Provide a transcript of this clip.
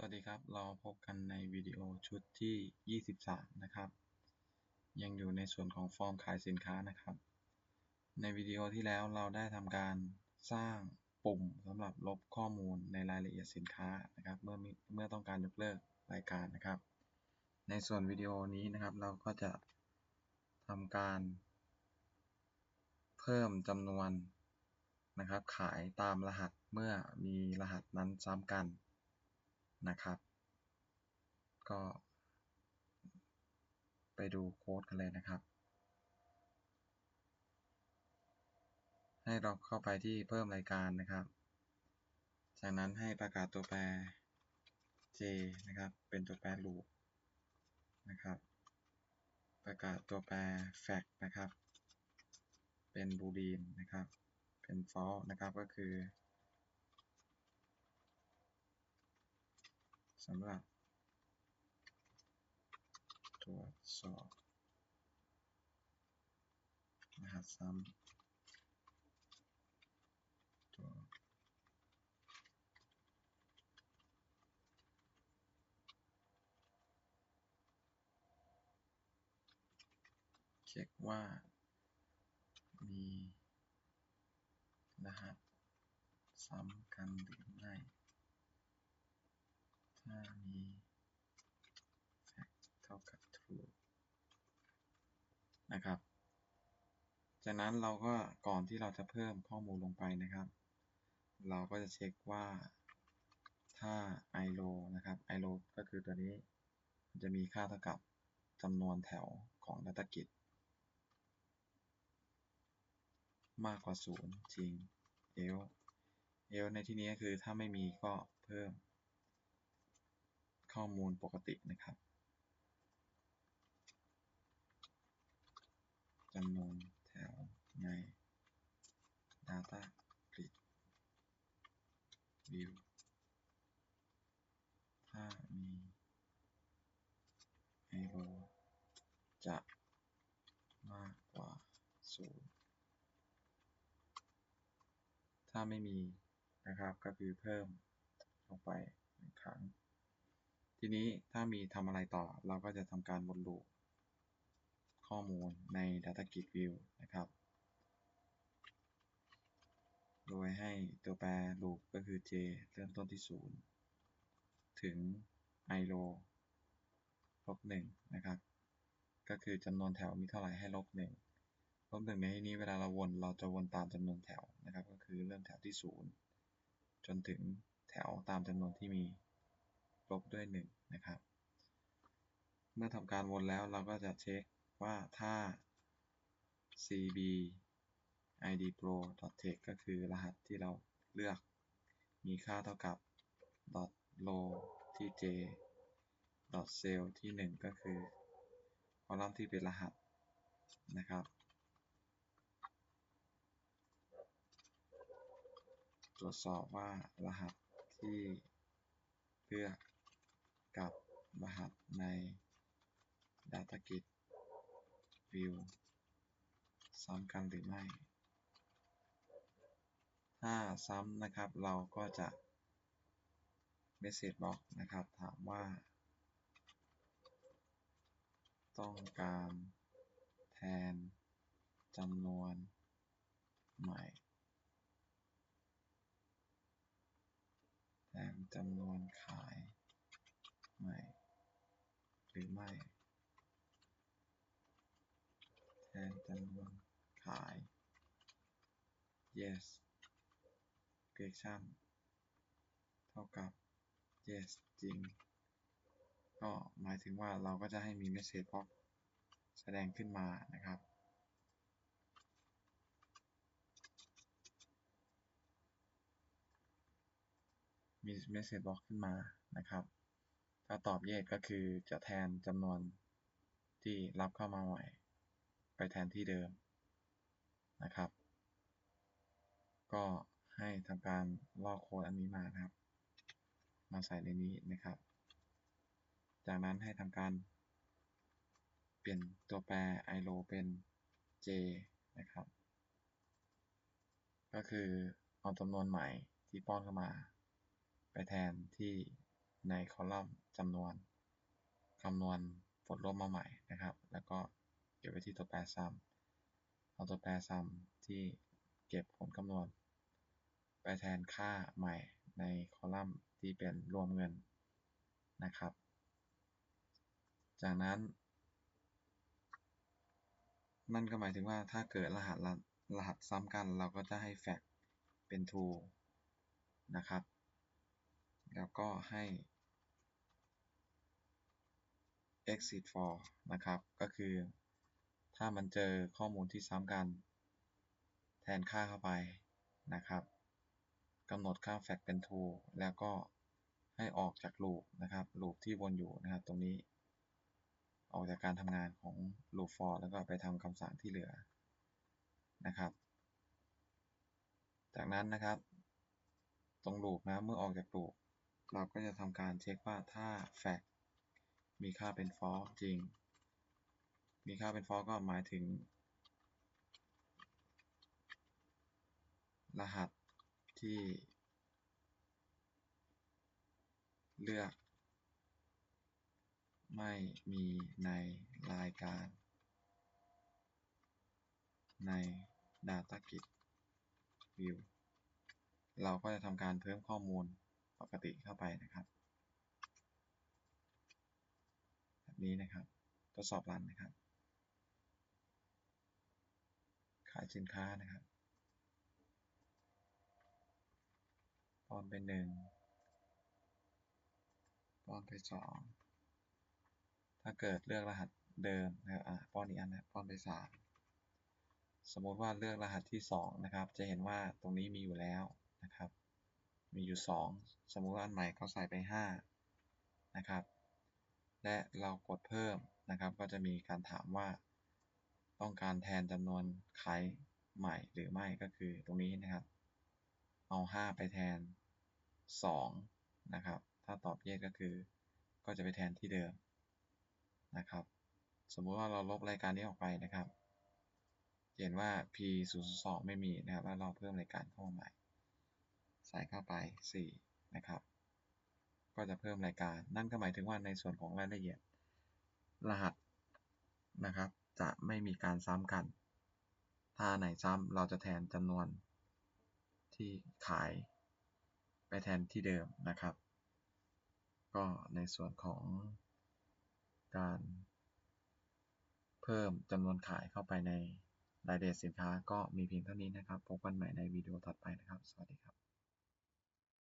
สวัสดีครับ เราพบกันในวิดีโอชุดที่ 23 นะครับ ยังอยู่ในส่วนของฟอร์มขายสินค้านะครับ ในวิดีโอที่แล้วเราได้ทำการสร้างปุ่มสำหรับลบข้อมูลในรายละเอียดสินค้านะครับ เมื่อเมื่อต้องการยกเลิกรายการนะครับ ในส่วนวิดีโอนี้นะครับ เราก็จะทำการ เพิ่มจำนวนนะครับ ขายตามรหัสเมื่อมีรหัสนั้นซ้ำกัน นะครับ ก็ ไปดูโค้ดกันเลยนะครับ ให้เราเข้าไปที่เพิ่มรายการนะครับ จากนั้นให้ประกาศตัวแปร j นะครับ เป็นตัวแปร loop นะครับ ประกาศตัวแปร fact นะครับ เป็น boolean นะครับ เป็น false นะครับ ก็คือ สำหรับตรวจสอบ รหัสซ้ำตัวเช็คว่ามีรหัสซ้ำกันหรือไม่ ถ้ามี fact เท่ากับ true นะครับ จากนั้นเราก็ก่อนที่เราจะเพิ่มข้อมูลลงไปนะครับ เราก็จะเช็คว่าถ้า ilo นะครับ ilo ก็คือตัวนี้จะมีค่าเท่ากับจำนวนแถวของ data git มากกว่า 0 จริง else else ในที่นี้ก็คือถ้าไม่มีก็เพิ่ม ข้อมูลปกตินะครับจำนวนแถวใน Data Grid View ถ้ามี arrow จะมากกว่า 0 ถ้าไม่มีนะครับก็คือเพิ่มลงไปหนึ่งครั้ง ที นี้ถ้ามีทำอะไรต่อ เราก็จะทำการวนลูปข้อมูลใน Data Grid View นะครับ โดยให้ตัวแปร loop ก็คือ j เริ่มต้นที่ 0 ถึง ilo ลบ1นะครับ ก็คือจำนวนแถวมีเท่าไหร่ให้ลบ1ลบ1ในที่นี้เวลาเราวนเราจะวนตามจำนวนแถวนะครับ ก็คือเริ่มแถวที่ 0 จนถึงแถวตามจำนวนที่มีลบด้วย 1 นะครับ เมื่อทำการวนแล้วเราก็จะเช็คว่าถ้า cb id pro text ก็คือรหัสที่เราเลือกมีค่าเท่ากับ row ที่ j cell ที่ 1 ก็คือคอลัมน์ที่เป็นรหัสนะครับ ตรวจสอบว่ารหัสที่เลือกกับรหัสใน Data Grid View ซ้ำกันหรือไม่ ถ้าซ้ำนะครับเราก็จะ Message Box นะครับ ถามว่า ต้องการแทนจำนวนใหม่ แทนจำนวนขายใหม่ หรือไม่ แทนจำนวนขาย yes question เท่ากับ yes จริง ก็หมายถึงว่าเราก็จะให้มี message box แสดงขึ้นมานะครับมี message box ขึ้นมานะครับ ถ้าตอบ yes ก็คือจะแทนจำนวนที่รับเข้ามาใหม่ ไปแทนที่เดิมนะครับ ก็ให้ทำการลอกโค้ดอันนี้มานะครับ มาใส่ในนี้นะครับ จากนั้นให้ทำการเปลี่ยนตัวแปร ilo เป็น j นะครับ ก็คือเอาจำนวนใหม่ที่ป้อนเข้ามา ไปแทนที่ในคอลัมน์จำนวนคำนวณผลลบมาใหม่นะครับ แล้วก็ ก็บไว้ที่ตัวแปรซ้ำเอาตัวแปรซ้ำที่เก็บผลคำนวณ ไปแทนค่าใหม่ในคอลัมน์ที่เป็นรวมเงินนะครับ จากนั้น นั่นก็หมายถึงว่าถ้าเกิดรหัสรหัสซ้ำกัน เราก็จะให้ fact เป็น true นะครับ แล้วก็ให้ exit for นะครับ ก็คือ ถ้ามันเจอข้อมูลที่ซ้ำกัน แทนค่าเข้าไปนะครับกำหนดค่า fact เป็น true แล้วก็ให้ออกจาก loop นะครับ loop ที่วนอยู่นะครับ ตรงนี้ ออกจากการทำงานของ loop for แล้วก็ไปทำคำสั่งที่เหลือนะครับ จากนั้นนะครับ ตรง loop นะเมื่อออกจาก loop เราก็จะทำการเช็คว่าถ้า fact มีค่าเป็น false จริง มีค่าเป็น false ก็หมายถึง รหัสที่ เลือก ไม่มีในรายการ ใน DataGit View เราก็จะทำการเพิ่มข้อมูลปกติเข้าไปนะครับแบบนี้นะครับ ทดสอบรันนะครับ ขายสินค้านะครับป้อนไปหนึ่งป้อนไปสองถ้าเกิดเลือกรหัสเดิมนะครับอะป้อนอีกอันนะป้อนไปสามสมมติว่าเลือกรหัสที่สองนะครับ จะเห็นว่าตรงนี้มีอยู่แล้วนะครับ มีอยู่สองสมมติว่าอันใหม่เขาใส่ไปห้านะครับ และเรากดเพิ่มนะครับ ก็จะมีการถามว่า ต้องการแทนจำนวนขายใหม่หรือไม่ก็คือตรงนี้นะครับ เอา 5 ไปแทน 2 นะครับ ถ้าตอบ yes ก็คือ ก็จะไปแทนที่เดิมนะครับ สมมุติว่าเราลบรายการนี้ออกไปนะครับ เห็นว่า p 0 2ไม่มีนะครับ แล้วเราเพิ่มรายการเข้ามาใหม่ ใส่เข้าไป 4 นะครับ ก็จะเพิ่มรายการ นั่นก็หมายถึงว่าในส่วนของรายละเอียดรหัสนะครับ จะไม่มีการซ้ำกัน ถ้าไหนซ้ำเราจะแทนจำนวนที่ขายไปแทนที่เดิมนะครับ ก็ในส่วนของการเพิ่มจำนวนขายเข้าไปในรายเอียดสินค้าก็มีเพียงเท่านี้นะครับ พบกันใหม่ในวิดีโอถัดไปนะครับ สวัสดีครับ